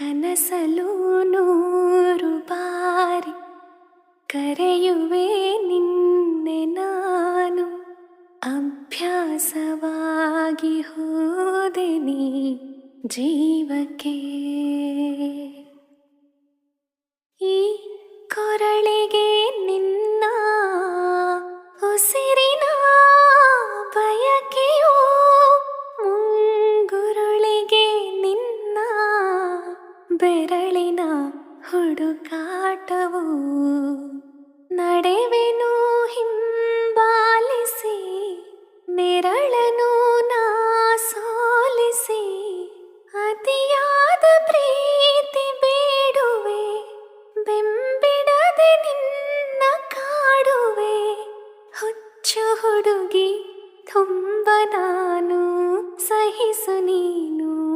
ಕನಸಲು ನೂರು ಬಾರಿ ಕರೆಯುವೆ ನಿನ್ನೆ ನಾನು. ಅಭ್ಯಾಸವಾಗಿ ಹೋದೆ ನೀ ಜೀವಕ್ಕೆ. ಈ ಕೊರಳಿಗೆ ನಿನ್ನ ಉಸಿರಿನ ಬಯಕೆಯೋ ಬೆರಳಿನ ಹುಡುಕಾಟವು ನಡೆವೆನು ಹಿಂಬಾಲಿಸಿ, ನೆರಳನು ನಾ ಸೋಲಿಸಿ, ಅತಿಯಾದ ಪ್ರೀತಿ ಬೇಡುವೆ, ಬೆಂಬಿಡದೆ ನಿನ್ನ ಕಾಡುವೆ, ಹುಚ್ಚು ಹುಡುಗಿ, ತುಂಬ ನಾನು ಸಹಿಸು ನೀನು.